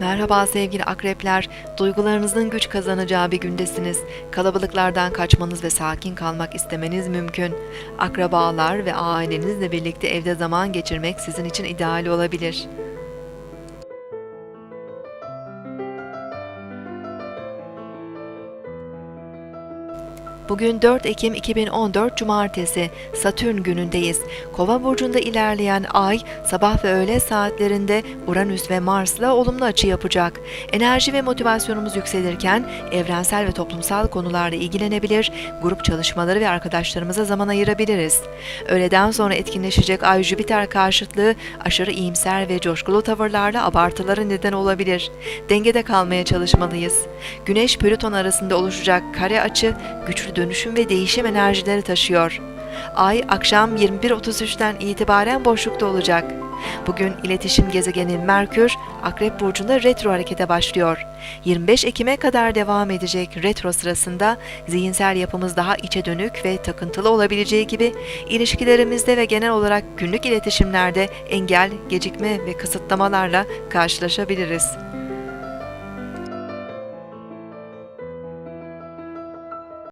Merhaba sevgili akrepler. Duygularınızın güç kazanacağı bir gündesiniz. Kalabalıklardan kaçmanız ve sakin kalmak istemeniz mümkün. Akrabalar ve ailenizle birlikte evde zaman geçirmek sizin için ideal olabilir. Bugün 4 Ekim 2014 Cumartesi, Satürn günündeyiz. Kova burcunda ilerleyen ay sabah ve öğle saatlerinde Uranüs ve Mars'la olumlu açı yapacak. Enerji ve motivasyonumuz yükselirken evrensel ve toplumsal konularla ilgilenebilir, grup çalışmaları ve arkadaşlarımıza zaman ayırabiliriz. Öğleden sonra etkinleşecek ay Jüpiter karşıtlığı aşırı iyimser ve coşkulu tavırlarla abartılara neden olabilir. Dengede kalmaya çalışmalıyız. Güneş Plüton arasında oluşacak kare açı güçlü dönüşüm ve değişim enerjileri taşıyor. Ay akşam 21.33'ten itibaren boşlukta olacak. Bugün iletişim gezegeni Merkür, Akrep Burcu'nda retro harekete başlıyor. 25 Ekim'e kadar devam edecek retro sırasında zihinsel yapımız daha içe dönük ve takıntılı olabileceği gibi ilişkilerimizde ve genel olarak günlük iletişimlerde engel, gecikme ve kısıtlamalarla karşılaşabiliriz.